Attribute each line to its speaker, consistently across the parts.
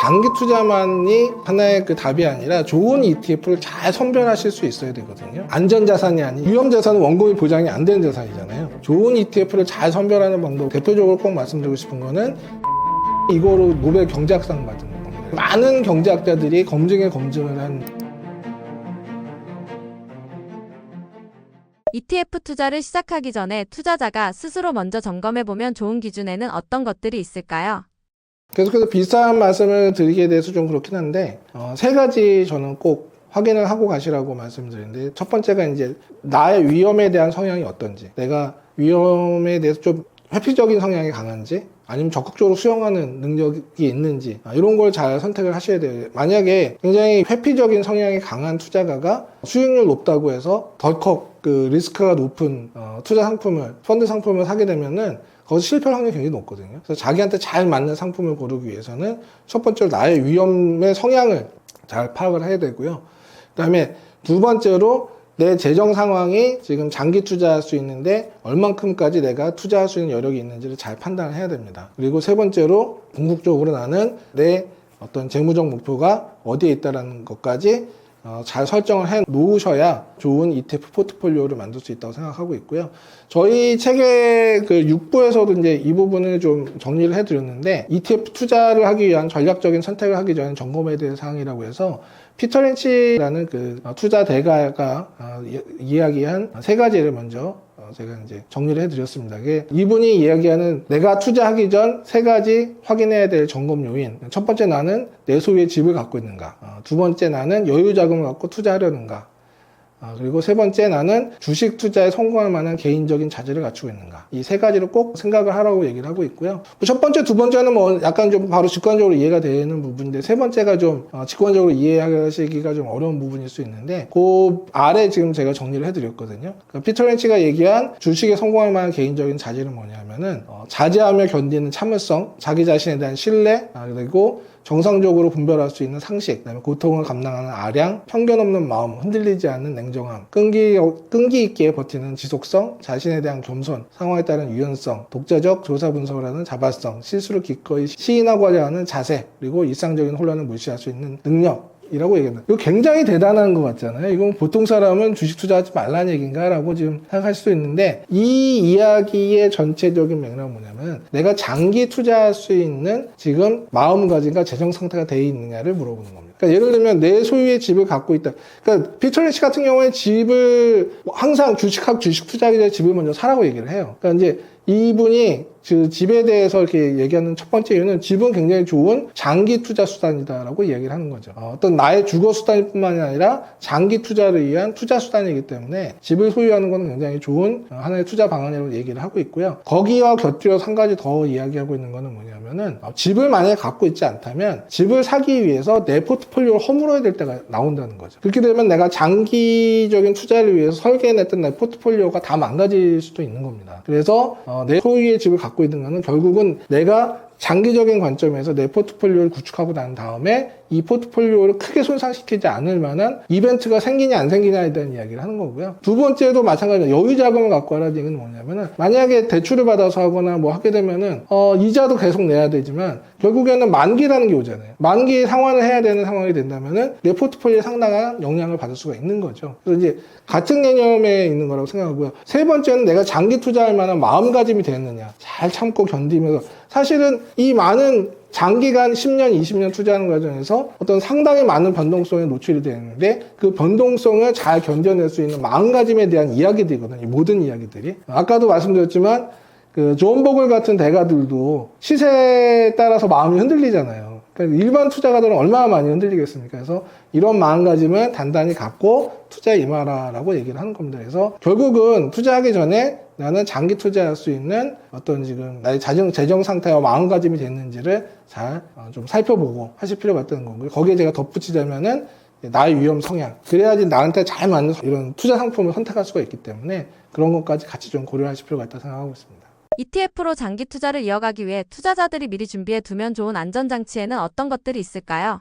Speaker 1: 장기 투자만이 하나의 그 답이 아니라 좋은 ETF를 잘 선별하실 수 있어야 되거든요. 안전 자산이 아닌 위험 자산은 원금이 보장이 안 되는 자산이잖아요. 좋은 ETF를 잘 선별하는 방법 대표적으로 꼭 말씀드리고 싶은 거는 이거로 노벨 경제학상 받은 겁니다. 많은 경제학자들이 검증에 검증을 한
Speaker 2: ETF 투자를 시작하기 전에 투자자가 스스로 먼저 점검해 보면 좋은 기준에는 어떤 것들이 있을까요?
Speaker 1: 계속해서 비슷한 말씀을 드리게 돼서 좀 그렇긴 한데 어, 세 가지 저는 꼭 확인을 하고 가시라고 말씀드리는데 첫 번째가 이제 나의 위험에 대한 성향이 어떤지 내가 위험에 대해서 좀 회피적인 성향이 강한지 아니면 적극적으로 수용하는 능력이 있는지 아, 이런 걸 잘 선택을 하셔야 돼요. 만약에 굉장히 회피적인 성향이 강한 투자가가 수익률 높다고 해서 덜컥 그 리스크가 높은 어, 투자 상품을 펀드 상품을 사게 되면은 거기서 실패할 확률이 굉장히 높거든요. 그래서 자기한테 잘 맞는 상품을 고르기 위해서는 첫 번째로 나의 위험의 성향을 잘 파악을 해야 되고요. 그 다음에 두 번째로 내 재정 상황이 지금 장기 투자할 수 있는데 얼만큼까지 내가 투자할 수 있는 여력이 있는지를 잘 판단을 해야 됩니다. 그리고 세 번째로 궁극적으로 나는 내 어떤 재무적 목표가 어디에 있다라는 것까지 어, 잘 설정을 해 놓으셔야 좋은 ETF 포트폴리오를 만들 수 있다고 생각하고 있고요. 저희 책의 그 6부에서도 이제 이 부분을 좀 정리를 해 드렸는데 ETF 투자를 하기 위한 전략적인 선택을 하기 전에 점검해야 될 사항이라고 해서 피터 렌치라는 그 어, 투자 대가가 어, 이- 이야기한 세 가지를 먼저 어, 제가 이제 정리를 해드렸습니다. 이분이 이야기하는 내가 투자하기 전 세 가지 확인해야 될 점검 요인. 첫 번째 나는 내 소유의 집을 갖고 있는가. 어, 두 번째 나는 여유 자금을 갖고 투자하려는가. 아, 그리고 세 번째 나는 주식 투자에 성공할 만한 개인적인 자질을 갖추고 있는가. 이 세 가지를 꼭 생각을 하라고 얘기를 하고 있고요. 뭐첫 번째, 두 번째는 뭐 약간 좀 바로 직관적으로 이해가 되는 부분인데 세 번째가 좀 어, 직관적으로 이해하시기가 좀 어려운 부분일 수 있는데 그 아래 지금 제가 정리를 해드렸거든요. 그러니까 피터 렌치가 얘기한 주식에 성공할 만한 개인적인 자질은 뭐냐면은 어, 자제하며 견디는 참을성, 자기 자신에 대한 신뢰, 아, 그리고 정상적으로 분별할 수 있는 상식, 그다음에 고통을 감당하는 아량, 편견 없는 마음, 흔들리지 않는 냉정함, 끈기, 끈기 있게 버티는 지속성, 자신에 대한 겸손, 상황에 따른 유연성, 독자적 조사 분석을 하는 자발성, 실수를 기꺼이 시인하고자 하는 자세, 그리고 일상적인 혼란을 무시할 수 있는 능력, 이라고 얘기합니다. 이거 굉장히 대단한 것 같잖아요. 이건 보통 사람은 주식 투자하지 말라는 얘기인가 라고 지금 생각할 수도 있는데 이 이야기의 전체적인 맥락은 뭐냐면 내가 장기 투자할 수 있는 지금 마음가짐과 재정 상태가 돼 있느냐를 물어보는 겁니다. 그러니까 예를 들면 내 소유의 집을 갖고 있다. 그러니까 피터리 씨 같은 경우에 집을 항상 주식하고 주식 투자하기 전에 집을 먼저 사라고 얘기를 해요. 그러니까 이제 이분이 그 집에 대해서 이렇게 얘기하는 첫 번째 이유는 집은 굉장히 좋은 장기 투자 수단이다라고 얘기를 하는 거죠. 어, 떤 나의 주거 수단뿐만이 아니라 장기 투자를 위한 투자 수단이기 때문에 집을 소유하는 것은 굉장히 좋은 어, 하나의 투자 방안이라고 얘기를 하고 있고요. 거기와 곁들여서 한 가지 더 이야기하고 있는 거는 뭐냐면은 어, 집을 만약에 갖고 있지 않다면 집을 사기 위해서 내 포트폴리오를 허물어야 될 때가 나온다는 거죠. 그렇게 되면 내가 장기적인 투자를 위해서 설계해냈던 내 포트폴리오가 다 망가질 수도 있는 겁니다. 그래서 어, 내 소유의 집을 갖고 있는 거는 결국은 내가 장기적인 관점에서 내 포트폴리오를 구축하고 난 다음에 이 포트폴리오를 크게 손상시키지 않을 만한 이벤트가 생기냐 안 생기냐에 대한 이야기를 하는 거고요. 두 번째도 마찬가지로 여유 자금을 갖고 하라는 얘기는 뭐냐면은 만약에 대출을 받아서 하거나 뭐 하게 되면은 어 이자도 계속 내야 되지만 결국에는 만기라는 게 오잖아요. 만기 상환을 해야 되는 상황이 된다면은 내 포트폴리오에 상당한 영향을 받을 수가 있는 거죠. 그래서 이제 같은 개념에 있는 거라고 생각하고요. 세 번째는 내가 장기 투자할 만한 마음가짐이 되었느냐. 잘 참고 견디면서 사실은 이 많은 장기간 10년, 20년 투자하는 과정에서 어떤 상당히 많은 변동성에 노출이 되는데 그 변동성을 잘 견뎌낼 수 있는 마음가짐에 대한 이야기들이거든요. 이 모든 이야기들이. 아까도 말씀드렸지만 그존 보글 같은 대가들도 시세에 따라서 마음이 흔들리잖아요. 일반 투자가들은 얼마나 많이 흔들리겠습니까? 그래서 이런 마음가짐을 단단히 갖고 투자에 임하라라고 얘기를 하는 겁니다. 그래서 결국은 투자하기 전에 나는 장기 투자할 수 있는 어떤 지금 나의 재정, 재정 상태와 마음가짐이 됐는지를 잘 좀 살펴보고 하실 필요가 있다는 거고요. 거기에 제가 덧붙이자면은 나의 위험 성향. 그래야지 나한테 잘 맞는 이런 투자 상품을 선택할 수가 있기 때문에 그런 것까지 같이 좀 고려하실 필요가 있다고 생각하고 있습니다.
Speaker 2: ETF로 장기 투자를 이어가기 위해 투자자들이 미리 준비해 두면 좋은 안전장치에는 어떤 것들이 있을까요?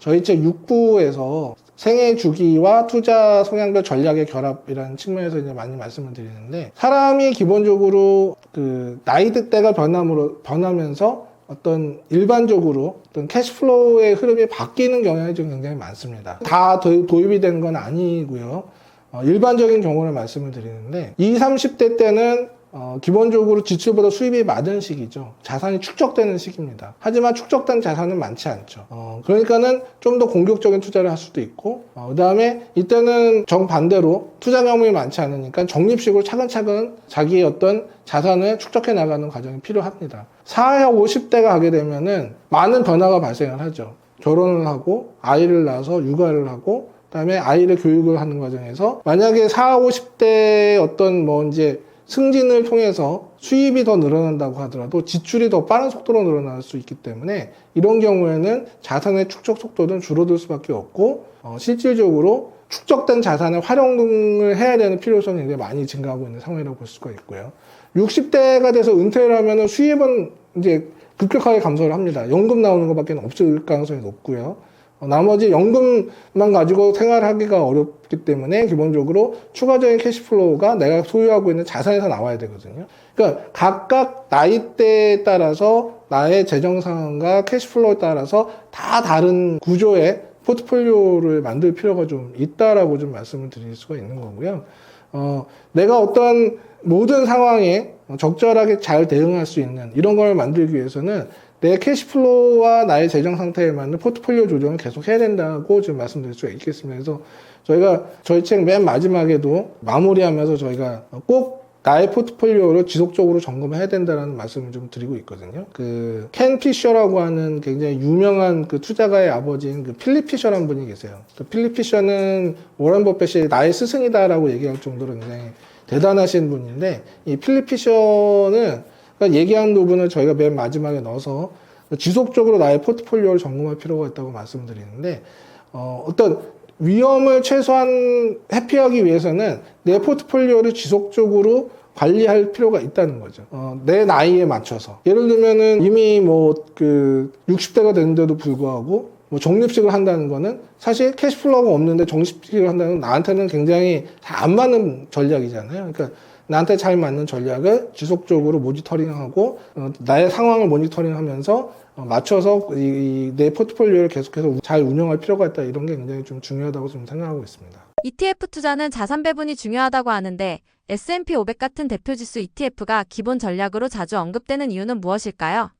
Speaker 1: 저희 책 6부에서 생애 주기와 투자 성향별 전략의 결합이라는 측면에서 이제 많이 말씀을 드리는데 사람이 기본적으로 그 나이 득대가 변함으로 변하면서 어떤 일반적으로 어떤 캐시플로우의 흐름이 바뀌는 경향이 좀 굉장히 많습니다. 다 도- 도입이 되는 건 아니고요. 어, 일반적인 경우를 말씀을 드리는데 20, 30대 때는 어, 기본적으로 지출보다 수입이 많은 시기죠. 자산이 축적되는 시기입니다. 하지만 축적된 자산은 많지 않죠. 어, 그러니까는 좀 더 공격적인 투자를 할 수도 있고, 그 다음에 이때는 정반대로 투자 경험이 많지 않으니까 적립식으로 차근차근 자기의 어떤 자산을 축적해 나가는 과정이 필요합니다. 4, 50대가 가게 되면은 많은 변화가 발생을 하죠. 결혼을 하고, 아이를 낳아서 육아를 하고, 그 다음에 아이를 교육을 하는 과정에서 만약에 4, 50대 어떤 뭐 이제 승진을 통해서 수입이 더 늘어난다고 하더라도 지출이 더 빠른 속도로 늘어날 수 있기 때문에 이런 경우에는 자산의 축적 속도는 줄어들 수밖에 없고 어, 실질적으로 축적된 자산의 활용을 해야 되는 필요성이 굉장히 많이 증가하고 있는 상황이라고 볼 수가 있고요. 60대가 돼서 은퇴를 하면은 수입은 이제 급격하게 감소를 합니다. 연금 나오는 것밖에 없을 가능성이 높고요. 어, 나머지 연금만 가지고 생활하기가 어렵기 때문에 기본적으로 추가적인 캐시플로우가 내가 소유하고 있는 자산에서 나와야 되거든요. 그러니까 각각 나이대에 따라서 나의 재정 상황과 캐시플로우에 따라서 다 다른 구조의 포트폴리오를 만들 필요가 좀 있다라고 좀 말씀을 드릴 수가 있는 거고요. 어, 내가 어떤 모든 상황에 적절하게 잘 대응할 수 있는 이런 걸 만들기 위해서는 내 캐시플로우와 나의 재정 상태에 맞는 포트폴리오 조정을 계속 해야 된다고 지금 말씀드릴 수가 있겠습니다. 그래서 저희가 저희 책 맨 마지막에도 마무리하면서 저희가 꼭 나의 포트폴리오를 지속적으로 점검해야 된다는 말씀을 좀 드리고 있거든요. 그, 켄 피셔라고 하는 굉장히 유명한 그 투자가의 아버지인 그 필립 피셔라는 분이 계세요. 그 필립 피셔는 워런 버핏이 나의 스승이다라고 얘기할 정도로 굉장히 대단하신 분인데, 이 필립 피셔는 그러니까 얘기한 부분을 저희가 맨 마지막에 넣어서 지속적으로 나의 포트폴리오를 점검할 필요가 있다고 말씀드리는데, 어, 어떤 위험을 최소한 회피하기 위해서는 내 포트폴리오를 지속적으로 관리할 필요가 있다는 거죠. 어, 내 나이에 맞춰서. 예를 들면은 이미 뭐 그 60대가 됐는데도 불구하고 뭐 적립식을 한다는 거는 사실 캐시플로우가 없는데 적립식을 한다는 건 나한테는 굉장히 잘안 맞는 전략이잖아요. 그러니까 나한테 잘 맞는 전략을 지속적으로 모니터링하고 어, 나의 상황을 모니터링하면서 어, 맞춰서 이, 이내 포트폴리오를 계속해서 잘 운영할 필요가 있다 이런 게 굉장히 좀 중요하다고 좀 생각하고 있습니다.
Speaker 2: ETF 투자는 자산 배분이 중요하다고 하는데 S&P 500 같은 대표 지수 ETF가 기본 전략으로 자주 언급되는 이유는 무엇일까요?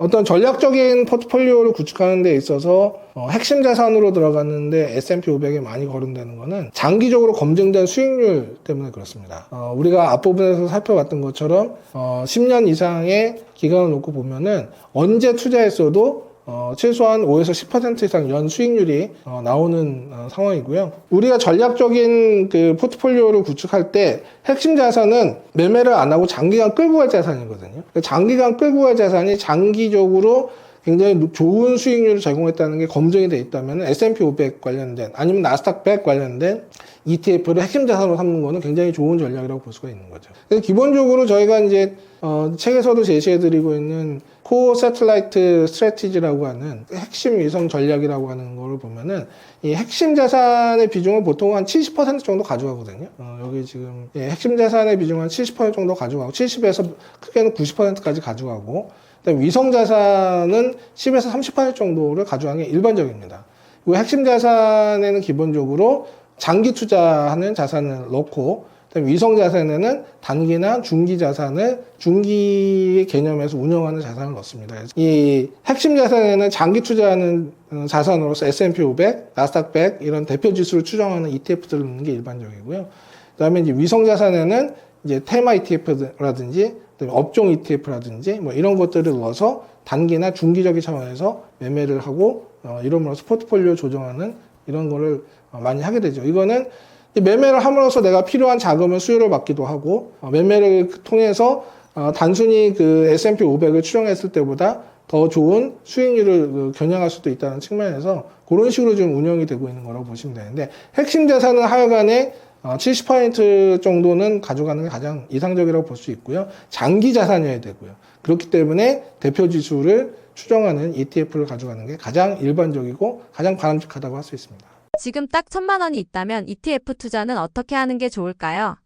Speaker 1: 어떤 전략적인 포트폴리오를 구축하는 데 있어서 어, 핵심 자산으로 들어갔는데 S&P 500에 많이 거론되는 거는 장기적으로 검증된 수익률 때문에 그렇습니다. 어, 우리가 앞부분에서 살펴봤던 것처럼 어, 10년 이상의 기간을 놓고 보면은 언제 투자했어도 어, 최소한 5에서 10% 이상 연 수익률이 어, 나오는 어, 상황이고요. 우리가 전략적인 그 포트폴리오를 구축할 때 핵심 자산은 매매를 안 하고 장기간 끌고 갈 자산이거든요. 장기간 끌고 갈 자산이 장기적으로 굉장히 노- 좋은 수익률을 제공했다는 게 검증이 돼 있다면 S&P 500 관련된 아니면 나스닥 100 관련된 ETF를 핵심 자산으로 삼는 거는 굉장히 좋은 전략이라고 볼 수가 있는 거죠. 그래서 기본적으로 저희가 이제 어, 책에서도 제시해드리고 있는 코어 세틀라이트 스트래티지라고 하는 핵심 위성 전략이라고 하는 거를 보면은 이 핵심 자산의 비중을 보통 한 70% 정도 가져가거든요. 어, 여기 지금 예, 핵심 자산의 비중은 한70% 정도 가져가고 70에서 크게는 90%까지 가져가고 위성 자산은 10에서 30% 정도를 가져가는 게 일반적입니다. 그 핵심 자산에는 기본적으로 장기 투자하는 자산을 넣고 위성 자산에는 단기나 중기 자산을 중기 개념에서 운영하는 자산을 넣습니다. 이 핵심 자산에는 장기 투자하는 어, 자산으로서 S&P 500, 나스닥 100 이런 대표 지수를 추정하는 ETF들을 넣는 게 일반적이고요. 그다음에 이제 위성 자산에는 이제 테마 ETF라든지 업종 ETF라든지 뭐 이런 것들을 넣어서 단기나 중기적인 차원에서 매매를 하고 어, 이름으로써 포트폴리오 조정하는 이런 거를 어, 많이 하게 되죠. 이거는 이 매매를 함으로써 내가 필요한 자금을 수요를 받기도 하고 어, 매매를 통해서 어, 단순히 그 S&P 500을 추정했을 때보다 더 좋은 수익률을 그 겨냥할 수도 있다는 측면에서 그런 식으로 좀 운영이 되고 있는 거라고 보시면 되는데 핵심 자산은 하여간에 어, 70% 정도는 가져가는 게 가장 이상적이라고 볼 수 있고요. 장기 자산이어야 되고요. 그렇기 때문에 대표 지수를 추정하는 ETF를 가져가는 게 가장 일반적이고 가장 바람직하다고 할 수 있습니다.
Speaker 2: 지금 딱 천만 원이 있다면 ETF 투자는 어떻게 하는 게 좋을까요?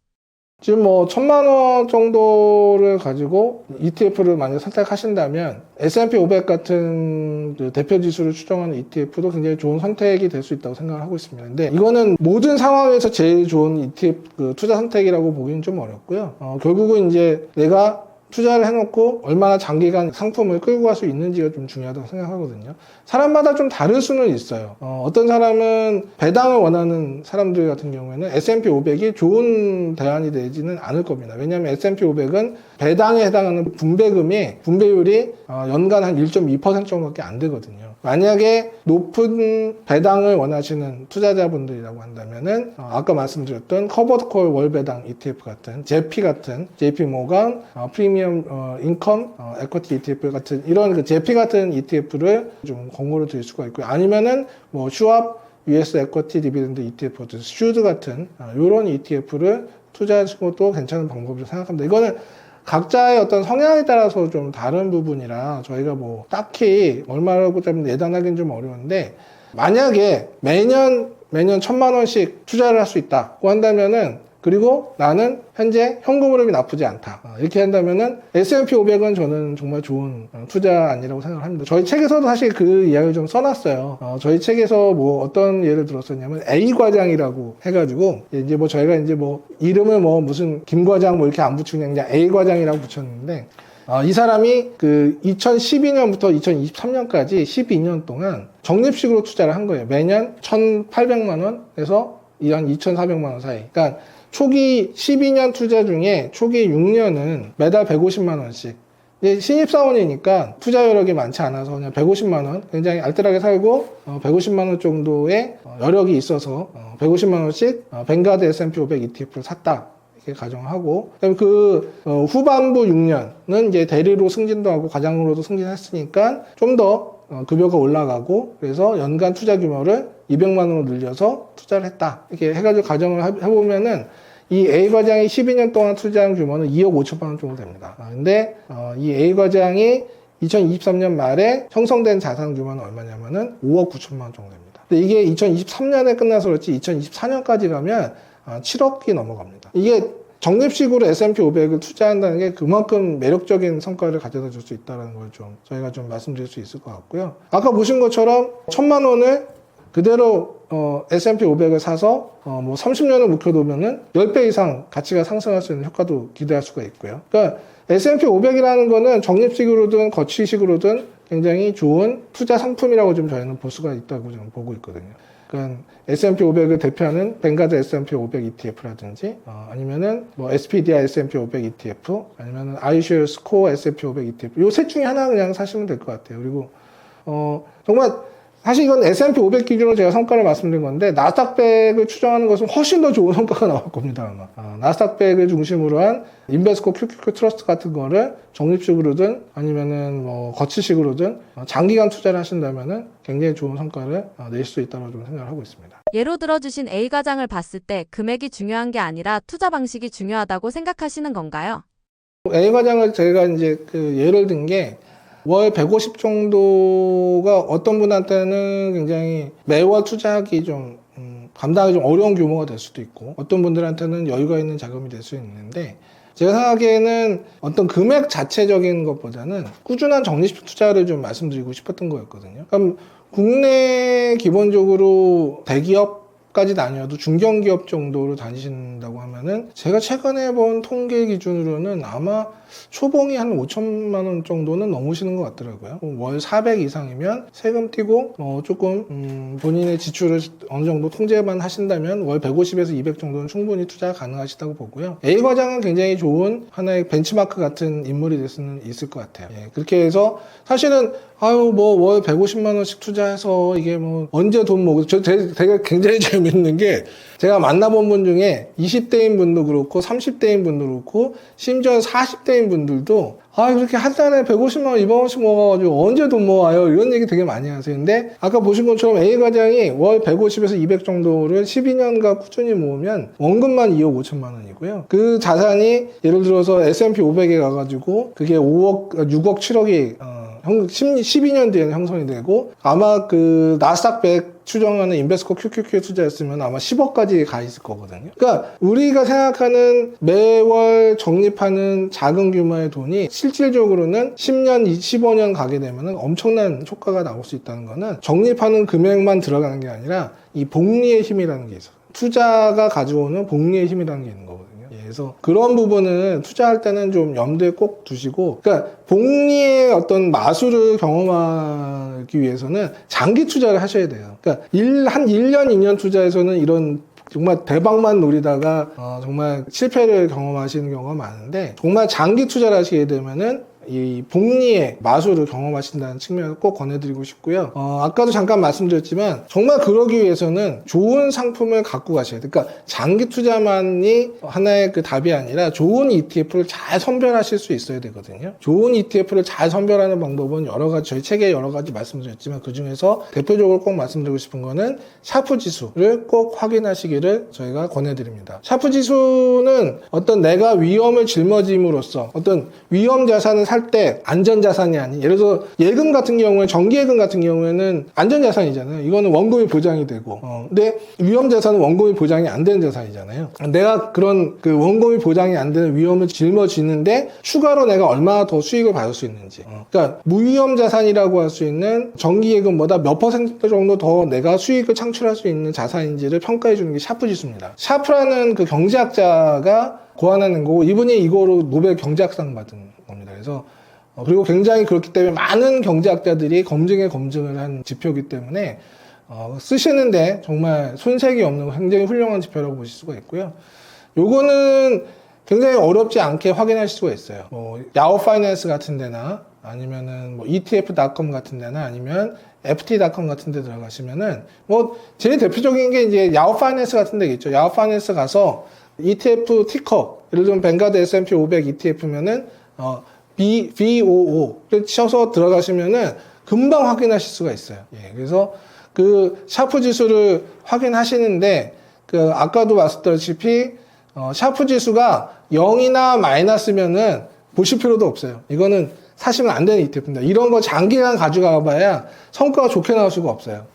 Speaker 1: 지금 뭐 천만 원 정도를 가지고 ETF를 만약 선택하신다면 S&P 500 같은 그 대표 지수를 추정하는 ETF도 굉장히 좋은 선택이 될 수 있다고 생각을 하고 있습니다. 근데 이거는 모든 상황에서 제일 좋은 ETF 그 투자 선택이라고 보기는 좀 어렵고요. 어, 결국은 이제 내가 투자를 해놓고 얼마나 장기간 상품을 끌고 갈 수 있는지가 좀 중요하다고 생각하거든요. 사람마다 좀 다를 수는 있어요. 어, 떤 사람은 배당을 원하는 사람들 같은 경우에는 S&P 500이 좋은 대안이 되지는 않을 겁니다. 왜냐하면 S&P 500은 배당에 해당하는 분배금이 분배율이 어, 연간 한 1.2% 정도밖에 안 되거든요. 만약에 높은 배당을 원하시는 투자자분들이라고 한다면은 어, 아까 말씀드렸던 커버드콜 월배당 ETF 같은 JP 같은 JP 모간 어, 프리미엄 어, 인컴 어, 에쿼티 ETF 같은 이런 그 JP 같은 ETF를 좀 권고를 드릴 수가 있고요. 아니면은 뭐 슈압 US 에쿼티 디비던드 ETF 같은 슈드 같은 어, 이런 ETF를 투자하시는 것도 괜찮은 방법이라고 생각합니다. 이거는 각자의 어떤 성향에 따라서 좀 다른 부분이라 저희가 뭐 딱히 얼마라고 좀 예단하기는 좀 어려운데 만약에 매년 매년 천만 원씩 투자를 할 수 있다고 한다면은 그리고 나는 현재 현금 흐름이 나쁘지 않다. 어, 이렇게 한다면은 S&P 500은 저는 정말 좋은 어, 투자 아니라고 생각을 합니다. 저희 책에서도 사실 그 이야기를 좀 써놨어요. 어, 저희 책에서 뭐 어떤 예를 들었었냐면 A 과장이라고 해가지고 이제 뭐 저희가 이제 뭐 이름을 뭐 무슨 김 과장 뭐 이렇게 안 붙이고 그냥 A 과장이라고 붙였는데 어, 이 사람이 그 2012년부터 2023년까지 12년 동안 적립식으로 투자를 한 거예요. 매년 1,800만 원에서 한 2,400만 원 사이. 그러니까 초기 12년 투자 중에 초기 6년은 매달 150만 원씩. 신입사원이니까 투자 여력이 많지 않아서 그냥 150만 원 굉장히 알뜰하게 살고 어, 150만 원 정도의 어, 여력이 있어서 어, 150만 원씩 어, 뱅가드 S&P 500 ETF를 샀다. 이렇게 가정하고 그다음에 그 어, 후반부 6년은 이제 대리로 승진도 하고 과장으로도 승진했으니까 좀 더 급여가 올라가고 그래서 연간 투자 규모를 200만 원으로 늘려서 투자를 했다 이렇게 해가지고 가정을 해- 해보면은 이 A 과장이 12년 동안 투자한 규모는 2억 5천만 원 정도 됩니다. 아, 근데 어, 이 A 과장이 2023년 말에 형성된 자산 규모는 얼마냐면은 5억 9천만 원 정도 됩니다. 근데 이게 2023년에 끝나서 그렇지 2024년까지 가면 아, 7억이 넘어갑니다. 이게 적립식으로 S&P 500을 투자한다는 게 그만큼 매력적인 성과를 가져다 줄 수 있다는 걸 좀 저희가 좀 말씀드릴 수 있을 것 같고요. 아까 보신 것처럼 천만 원을 그대로 어, S&P 500을 사서 어, 뭐 30년을 묵혀두면은 10배 이상 가치가 상승할 수 있는 효과도 기대할 수가 있고요. 그러니까 S&P 500이라는 거는 적립식으로든 거치식으로든 굉장히 좋은 투자 상품이라고 좀 저희는 볼 수가 있다고 좀 보고 있거든요. 그러니까 S&P 500을 대표하는 뱅가드 S&P 500 ETF라든지 어, 아니면은 뭐 SPDR S&P 500 ETF 아니면은 iShares Core S&P 500 ETF 요 셋 중에 하나 그냥 사시면 될 것 같아요. 그리고 어 정말 사실 이건 S&P 500 기준으로 제가 성과를 말씀드린 건데 나스닥백을 추정하는 것은 훨씬 더 좋은 성과가 나올 겁니다 아마 어, 나스닥백을 중심으로 한 인베스코 QQQ 트러스트 같은 거를 적립식으로든 아니면은 뭐 거치식으로든 어, 장기간 투자를 하신다면은 굉장히 좋은 성과를 어, 내실 수 있다고 좀 생각을 하고 있습니다.
Speaker 2: 예로 들어주신 A 과장을 봤을 때 금액이 중요한 게 아니라 투자 방식이 중요하다고 생각하시는 건가요?
Speaker 1: A 과장을 제가 이제 그 예를 든 게 월 150 정도가 어떤 분한테는 굉장히 매월 투자하기 좀 음, 감당하기 좀 어려운 규모가 될 수도 있고 어떤 분들한테는 여유가 있는 자금이 될 수 있는데 제가 생각하기에는 어떤 금액 자체적인 것보다는 꾸준한 적립식 투자를 좀 말씀드리고 싶었던 거였거든요. 그럼 국내 기본적으로 대기업 까지는 아니어도 중견기업 정도로 다니신다고 하면은 제가 최근에 본 통계 기준으로는 아마 초봉이 한 5천만 원 정도는 넘으시는 것 같더라고요. 월 400 이상이면 세금 떼고 어 조금 음 본인의 지출을 어느 정도 통제만 하신다면 월 150에서 200 정도는 충분히 투자 가능하시다고 보고요. A 과장은 굉장히 좋은 하나의 벤치마크 같은 인물이 될 수는 있을 것 같아요. 예, 그렇게 해서 사실은 아유 뭐 월 150만 원씩 투자해서 이게 뭐 언제 돈 모으고 저 되게, 굉장히 재밌는 게 제가 만나본 분 중에 20대인 분도 그렇고 30대인 분도 그렇고 심지어 40대인 분들도 아 그렇게 한 달에 150만 원, 200원씩 모아가지고 언제 돈 모아요 이런 얘기 되게 많이 하세요. 근데 아까 보신 것처럼 A 과장이 월 150에서 200 정도를 12년간 꾸준히 모으면 원금만 2억 5천만 원이고요. 그 자산이 예를 들어서 S&P 500에 가가지고 그게 5억, 6억, 7억이 형, 10, 12년 뒤에는 형성이 되고 아마 그 나스닥 100 추정하는 인베스코 QQQ에 투자했으면 아마 10억까지 가 있을 거거든요. 그러니까 우리가 생각하는 매월 적립하는 작은 규모의 돈이 실질적으로는 10년, 15년 가게 되면 엄청난 효과가 나올 수 있다는 거는 적립하는 금액만 들어가는 게 아니라 이 복리의 힘이라는 게 있어요. 투자가 가져오는 복리의 힘이라는 게 있는 거거든요. 예, 그래서 그런 부분은 투자할 때는 좀 염두에 꼭 두시고, 그러니까 복리의 어떤 마술을 경험하기 위해서는 장기 투자를 하셔야 돼요. 그러니까 일, 한 1년, 2년 투자에서는 이런 정말 대박만 노리다가 어, 정말 실패를 경험하시는 경우가 많은데 정말 장기 투자를 하시게 되면은 이 복리의 마술을 경험하신다는 측면을 꼭 권해드리고 싶고요. 어, 아까도 잠깐 말씀드렸지만 정말 그러기 위해서는 좋은 상품을 갖고 가셔야 돼요. 그러니까 장기 투자만이 하나의 그 답이 아니라 좋은 ETF를 잘 선별하실 수 있어야 되거든요. 좋은 ETF를 잘 선별하는 방법은 여러 가지 저희 책에 여러 가지 말씀드렸지만 그 중에서 대표적으로 꼭 말씀드리고 싶은 거는 샤프 지수를 꼭 확인하시기를 저희가 권해드립니다. 샤프 지수는 어떤 내가 위험을 짊어짐으로써 어떤 위험 자산을 살 때 안전 자산이 아닌 예를 들어서 예금 같은 경우에 정기 예금 같은 경우에는 안전 자산이잖아요. 이거는 원금이 보장이 되고 어, 근데 위험 자산은 원금이 보장이 안 되는 자산이잖아요. 내가 그런 그 원금이 보장이 안 되는 위험을 짊어지는데 추가로 내가 얼마나 더 수익을 받을 수 있는지. 어, 그러니까 무위험 자산이라고 할 수 있는 정기 예금보다 몇 퍼센트 정도 더 내가 수익을 창출할 수 있는 자산인지를 평가해 주는 게 샤프 지수입니다. 샤프라는 그 경제학자가 고안하는 거고 이분이 이거로 노벨 경제학상 받은. 그래서 어, 그리고 굉장히 그렇기 때문에 많은 경제학자들이 검증에 검증을 한 지표이기 때문에 어, 쓰시는데 정말 손색이 없는 굉장히 훌륭한 지표라고 보실 수가 있고요. 요거는 굉장히 어렵지 않게 확인하실 수가 있어요. 뭐 야후 파이낸스 같은 데나 아니면은 뭐 ETF.com 같은 데나 아니면 FT.com 같은 데 들어가시면은 뭐 제일 대표적인 게 이제 야후 파이낸스 같은 데겠죠. 야후 파이낸스 가서 ETF 티커 예를 들면 뱅가드 S&P 500 ETF면은 어 B, VOO를 쳐서 들어가시면은 금방 확인하실 수가 있어요. 예, 그래서 그 샤프 지수를 확인하시는데 그 아까도 말씀드렸다시피 어, 샤프 지수가 0이나 마이너스면은 보실 필요도 없어요. 이거는 사시면 안 되는 ETF입니다. 이런 거 장기간 가져가 봐야 성과가 좋게 나올 수가 없어요.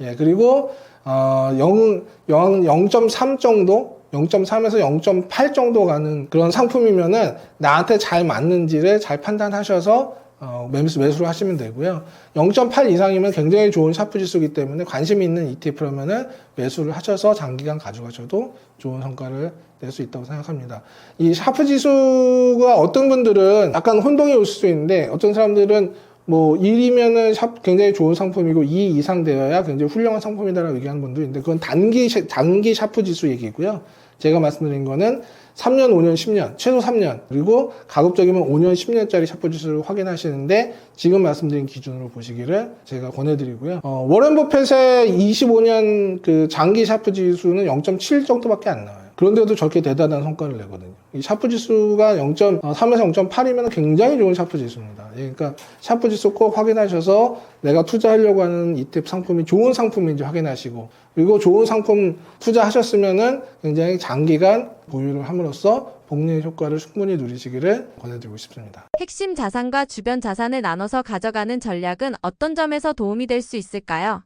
Speaker 1: 예, 그리고 어, 0, 0, 0.3 정도 0.3에서 0.8 정도 가는 그런 상품이면은 나한테 잘 맞는지를 잘 판단하셔서 어, 매수, 매수를 하시면 되고요. 0.8 이상이면 굉장히 좋은 샤프 지수이기 때문에 관심 있는 ETF라면은 매수를 하셔서 장기간 가져가셔도 좋은 성과를 낼 수 있다고 생각합니다. 이 샤프 지수가 어떤 분들은 약간 혼동이 올 수도 있는데 어떤 사람들은 뭐 1이면은 샵 굉장히 좋은 상품이고 2 이상 되어야 굉장히 훌륭한 상품이다라고 얘기하는 분도 있는데 그건 단기 샤- 단기 샤프 지수 얘기고요. 제가 말씀드린 거는 3년, 5년, 10년, 최소 3년, 그리고 가급적이면 5년, 10년짜리 샤프 지수를 확인하시는데 지금 말씀드린 기준으로 보시기를 제가 권해드리고요. 어, 워렌 버펫의 25년 그 장기 샤프 지수는 0.7 정도밖에 안 나와요. 그런데도 저렇게 대단한 성과를 내거든요. 이 샤프 지수가 0.3에서 0.8이면 굉장히 좋은 샤프 지수입니다. 예, 그러니까 샤프 지수 꼭 확인하셔서 내가 투자하려고 하는 ETF 상품이 좋은 상품인지 확인하시고 그리고 좋은 상품 투자하셨으면은 굉장히 장기간 보유를 함으로써 복리 효과를 충분히 누리시기를 권해드리고 싶습니다.
Speaker 2: 핵심 자산과 주변 자산을 나눠서 가져가는 전략은 어떤 점에서 도움이 될 수 있을까요?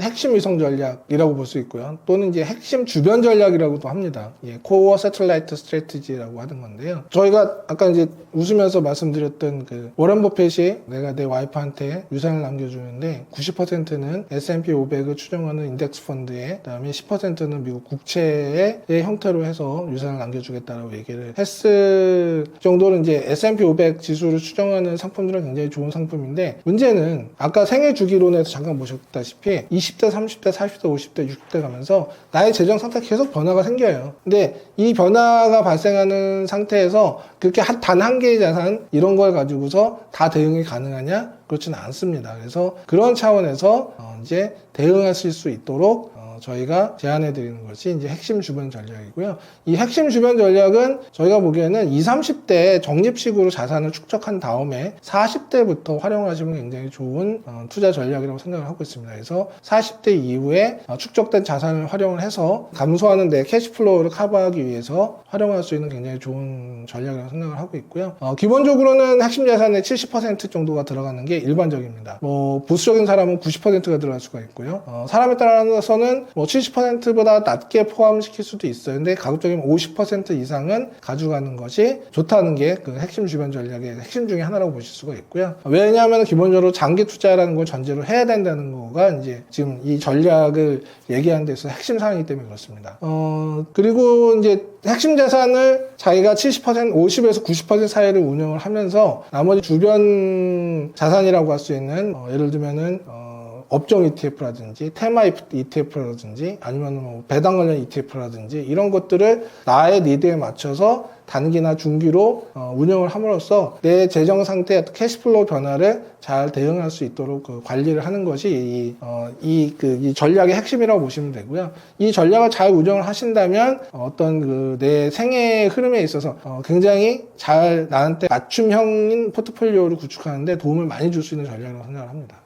Speaker 1: 핵심 위성 전략이라고 볼 수 있고요. 또는 이제 핵심 주변 전략이라고도 합니다. 예, 코어 세틀라이트 스트래티지라고 하는 건데요. 저희가 아까 이제 웃으면서 말씀드렸던 그 워런 버핏이 내가 내 와이프한테 유산을 남겨주는데 90%는 S&P 500을 추정하는 인덱스 펀드에 그다음에 10%는 미국 국채의 형태로 해서 유산을 남겨주겠다라고 얘기를 했을 정도로 이제 S&P 500 지수를 추정하는 상품들은 굉장히 좋은 상품인데 문제는 아까 생애 주기론에서 잠깐 보셨다시피 20 대, 30대, 40대, 50대, 60대 가면서 나의 재정 상태 계속 변화가 생겨요. 근데 이 변화가 발생하는 상태에서 그렇게 단 한 개의 자산 이런 걸 가지고서 다 대응이 가능하냐? 그렇지는 않습니다. 그래서 그런 차원에서 어, 이제 대응하실 수 있도록 저희가 제안해 드리는 것이 이제 핵심 주변 전략이고요. 이 핵심 주변 전략은 저희가 보기에는 20, 30대 적립식으로 자산을 축적한 다음에 40대부터 활용하시면 굉장히 좋은 어, 투자 전략이라고 생각을 하고 있습니다. 그래서 40대 이후에 어, 축적된 자산을 활용을 해서 감소하는 내 캐시플로우를 커버하기 위해서 활용할 수 있는 굉장히 좋은 전략이라고 생각을 하고 있고요. 어, 기본적으로는 핵심 자산의 70% 정도가 들어가는 게 일반적입니다. 뭐 보수적인 사람은 90%가 들어갈 수가 있고요. 어, 사람에 따라서는 뭐 70%보다 낮게 포함시킬 수도 있어요. 근데 가급적이면 50% 이상은 가져가는 것이 좋다는 게 그 핵심 주변 전략의 핵심 중에 하나라고 보실 수가 있고요. 왜냐하면 기본적으로 장기 투자라는 걸 전제로 해야 된다는 거가 이제 지금 이 전략을 얘기하는 데서 핵심 사항이기 때문에 그렇습니다. 어, 그리고 이제 핵심 자산을 자기가 70% 50에서 90% 사이를 운영을 하면서 나머지 주변 자산이라고 할 수 있는 어, 예를 들면은 어, 업종 ETF라든지 테마 ETF라든지 아니면 뭐 배당 관련 ETF라든지 이런 것들을 나의 니드에 맞춰서 단기나 중기로 어, 운영을 함으로써 내 재정 상태 캐시플로우 변화를 잘 대응할 수 있도록 그 관리를 하는 것이 이, 어, 이, 그, 이 전략의 핵심이라고 보시면 되고요. 이 전략을 잘 운영을 하신다면 어떤 그 내 생애의 흐름에 있어서 어, 굉장히 잘 나한테 맞춤형인 포트폴리오를 구축하는데 도움을 많이 줄 수 있는 전략이라고 생각을 합니다.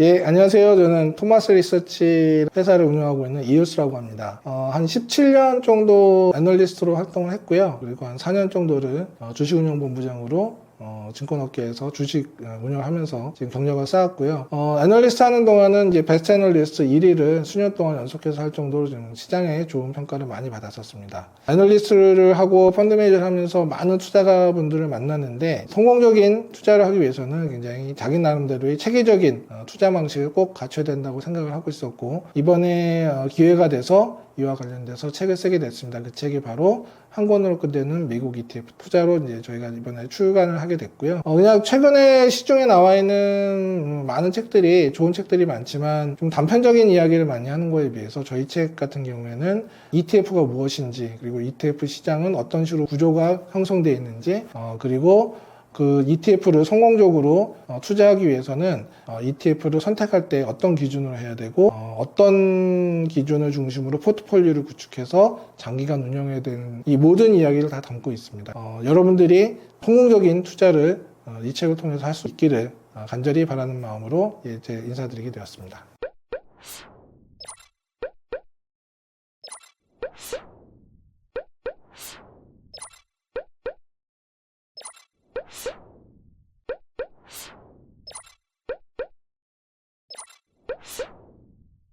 Speaker 1: 예, 안녕하세요. 저는 토마스 리서치 회사를 운영하고 있는 이유스라고 합니다. 어, 한 17년 정도 애널리스트로 활동을 했고요. 그리고 한 4년 정도를 어, 주식운용본부장으로 어, 증권업계에서 주식 어, 운영을 하면서 지금 경력을 쌓았고요. 어, 애널리스트 하는 동안은 이제 베스트 애널리스트 1위를 수년 동안 연속해서 할 정도로 좀 시장에 좋은 평가를 많이 받았었습니다. 애널리스트를 하고 펀드 매니저를 하면서 많은 투자가분들을 만났는데 성공적인 투자를 하기 위해서는 굉장히 자기 나름대로의 체계적인 어, 투자 방식을 꼭 갖춰야 된다고 생각을 하고 있었고 이번에 어, 기회가 돼서 이와 관련돼서 책을 쓰게 됐습니다. 그 책이 바로 한 권으로 끝내는 미국 ETF 투자로 이제 저희가 이번에 출간을 하게 됐고요. 어, 그냥 최근에 시중에 나와 있는 음, 많은 책들이 좋은 책들이 많지만 좀 단편적인 이야기를 많이 하는 거에 비해서 저희 책 같은 경우에는 ETF가 무엇인지 그리고 ETF 시장은 어떤 식으로 구조가 형성되어 있는지 어, 그리고 그 ETF를 성공적으로 어, 투자하기 위해서는 어, ETF를 선택할 때 어떤 기준으로 해야 되고 어, 떤 기준을 중심으로 포트폴리오를 구축해서 장기간 운영해야 되는 이 모든 이야기를 다 담고 있습니다. 어, 여러분들이 성공적인 투자를 어, 이 책을 통해서 할 수 있기를 어, 간절히 바라는 마음으로 예, 이제 인사드리게 되었습니다.